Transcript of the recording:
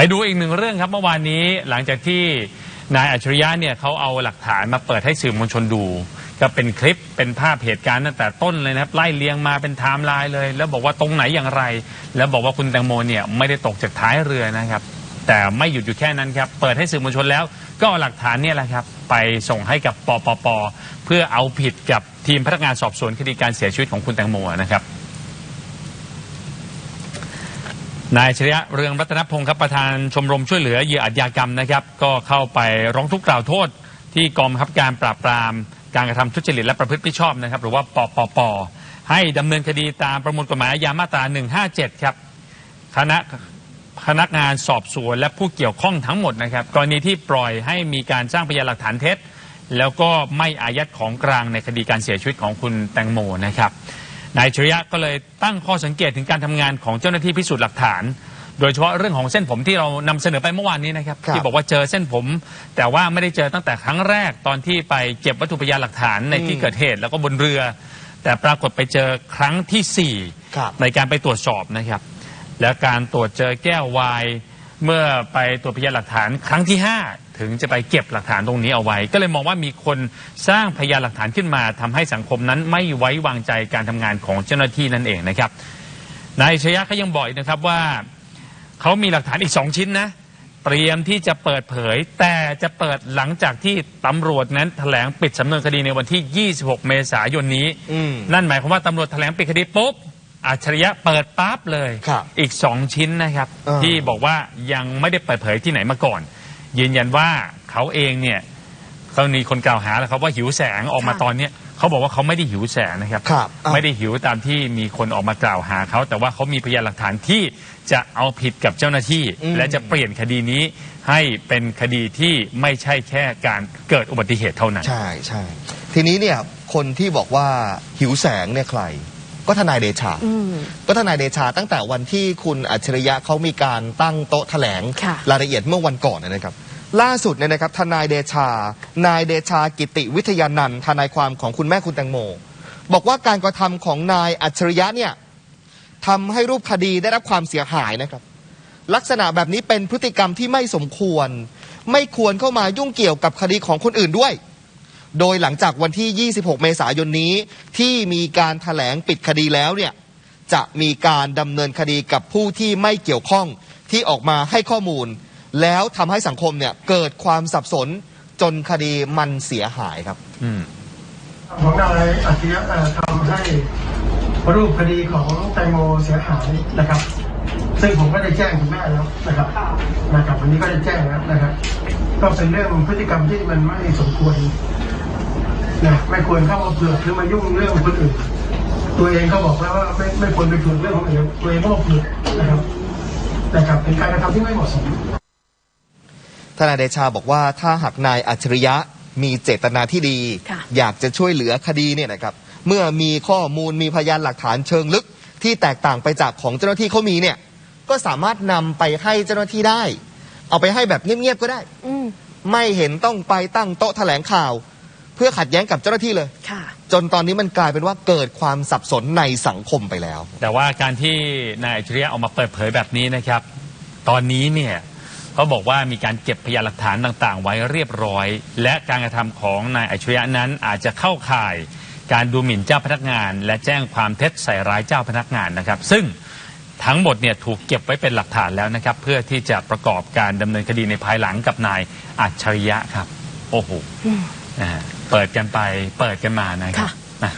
ไปดูอีกหนึ่งเรื่องครับเมื่อวานนี้หลังจากที่นายอัจฉริยะเนี่ยเขาเอาหลักฐานมาเปิดให้สื่อมวลชนดู ก็เป็นคลิปเป็นภาพเหตุการณ์ตั้งแต่ต้นเลยนะครับไล่เลียงมาเป็นไทม์ไลน์เลย แล้วบอกว่าตรงไหนอย่างไร แล้วบอกว่าคุณแตงโมเนี่ยไม่ได้ตกจากท้ายเรือนะครับ แต่ไม่หยุดอยู่แค่นั้นครับเปิดให้สื่อมวลชนแล้ว ก็เอาหลักฐานเนี่ยแหละครับไปส่งให้กับปปปเพื่อเอาผิดกับทีมพนักงานสอบสวนคดีการเสียชีวิตของคุณแตงโมนะครับ นายชริยะเรืองรัตนพงศ์ครับประธานชมรมช่วยเหลือเหยื่ออาชญากรรมนะครับ ก็เข้าไปร้องทุกข์กล่าวโทษ ที่กองบังคับการปราบปราม การกระทำทุจริตและประพฤติมิชอบนะครับ หรือว่าปปปให้ดำเนินคดีตามประมวลกฎหมายอาญามาตรา 157 ครับคณะพนักงานสอบสวนและผู้เกี่ยวข้องทั้งหมดนะครับ กรณีที่ปล่อยให้มีการสร้างพยานหลักฐานเท็จ แล้วก็ไม่อายัดของกลางในคดีการเสียชีวิตของคุณแตงโมนะครับ นายชริยะก็เลยตั้งข้อสังเกตถึงการทำงานของเจ้าหน้าที่พิสูจน์หลักฐาน โดยเฉพาะเรื่องของเส้นผมที่เรานำเสนอไปเมื่อวานนี้นะครับ ครับที่บอกว่าเจอเส้นผม แต่ว่าไม่ได้เจอตั้งแต่ครั้งแรกตอนที่ไปเก็บวัตถุพยานหลักฐานในที่เกิดเหตุแล้วก็บนเรือ แต่ปรากฏไปเจอครั้งที่สี่ครับ ในการไปตรวจสอบนะครับ และการตรวจเจอแก้ววายเมื่อไปตรวจพยานหลักฐานครั้งที่5 ถึงจะไปเก็บหลักฐานตรงนี้เอาไว้ ก็เลยมองว่ามีคนสร้างพยานหลักฐานขึ้นมาทำให้สังคมนั้นไม่ไว้วางใจการทำงานของเจ้าหน้าที่นั่นเองนะครับนายชยะเขายังบอกอีกนะครับว่าเขามีหลักฐานอีกสองชิ้นนะเตรียมที่จะเปิดเผย แต่จะเปิดหลังจากที่ตำรวจนั้นแถลงปิดสำนวนคดีในวันที่ 26 เมษายนนี้ อืม นั่นหมายความว่าตำรวจแถลงปิดคดีปุ๊บอัจฉริยะเปิดปั๊บเลย ครับอีกสองชิ้นนะครับอ่าที่บอกว่ายังไม่ได้เปิดเผยที่ไหนมาก่อน ยืนยันว่าเขาเองเนี่ยเขามีคนกล่าวหาแล้วครับว่าหิวแสงออกมาค่ะตอนเนี้ยเขาบอกว่าเขาไม่ได้หิวแสงนะครับ ครับอ่าไม่ได้หิวตามที่มีคนออกมากล่าวหาเขาแต่ว่าเขามีพยานหลักฐานที่จะเอาผิดกับเจ้าหน้าที่อืมและจะเปลี่ยนคดีนี้ให้เป็นคดีที่ไม่ใช่แค่การเกิดอุบัติเหตุเท่านั้น ใช่ใช่ทีนี้เนี่ยคนที่บอกว่าหิวแสงเนี่ยใคร ก็ทนายเดชาอืมก็ทนายเดชาตั้งแต่วันที่คุณอัจฉริยะเขามีการตั้งโต๊ะแถลงค่ะรายละเอียดเมื่อวันก่อนนะครับ ล่าสุดเนี่ยนะครับทนายเดชา นายเดชากิติวิทยานันท์ทนายความของคุณแม่คุณแตงโม บอกว่าการกระทำของนายอัจฉริยะเนี่ยทำให้รูปคดีได้รับความเสียหายนะครับ ลักษณะแบบนี้เป็นพฤติกรรมที่ไม่สมควร ไม่ควรเข้ามายุ่งเกี่ยวกับคดีของคนอื่นด้วย โดยหลังจากวันที่ 26 เมษายนนี้ ที่มีการถแถลงปิดคดีแล้วเนี่ยจะมีการดำเนินคดีกับผู้ที่ไม่เกี่ยวข้องที่ออกมาให้ข้อมูล แล้วทำให้สังคมเนี่ยเกิดความสับสนจนคดีมันเสียหายครับอืมของนายอาชียะเอ่อทำให้รูปคดีของแตงโมเสียหายนะครับ ซึ่งผมก็ได้แจ้งคุณแม่แล้วนะครับนะครับวันนี้ก็ได้แจ้งแล้วนะครับ ก็เป็นเรื่องพฤติกรรมที่มันไม่สมควร นะไม่ควรเข้ามาเผือกหรือมายุ่งเรื่องของคนอื่น ตัวเองก็บอกแล้วว่าไม่ไม่ควรไปเผือกเรื่องของคนอื่นตัวเองก็มาเผือกนะครับนะครับเป็นการกระทำที่ไม่เหมาะสมทนายเดชาบอกว่าถ้าหากนายอัจฉริยะมีเจตนาที่ดีค่ะอยากจะช่วยเหลือคดีเนี่ยนะครับ เมื่อมีข้อมูลมีพยานหลักฐานเชิงลึก ที่แตกต่างไปจากของเจ้าหน้าที่เขามีเนี่ย ก็สามารถนำไปให้เจ้าหน้าที่ได้ เอาไปให้แบบเงียบๆก็ได้อืมไม่เห็นต้องไปตั้งโต๊ะแถลงข่าว เพื่อขัดแย้งกับเจ้าหน้าที่เลย ค่ะ จนตอนนี้มันกลายเป็นว่าเกิดความสับสนในสังคมไปแล้ว แต่ว่าการที่นายอัจฉริยะออกมาเปิดเผยแบบนี้นะครับ ตอนนี้เนี่ยเขาบอกว่ามีการเก็บพยานหลักฐานต่าง ๆ ไว้เรียบร้อย และการกระทำของนายอัจฉริยะนั้นอาจจะเข้าข่าย การดูหมิ่นเจ้าพนักงาน และแจ้งความเท็จใส่ร้ายเจ้าพนักงานนะครับ ซึ่งทั้งหมดเนี่ยถูกเก็บไว้เป็นหลักฐานแล้วนะครับ เพื่อที่จะประกอบการดำเนินคดีในภายหลังกับนายอัจฉริยะครับ โอ้โหอืมนะฮะ เปิดกันไปเปิดกันมานะครับค่ะนะ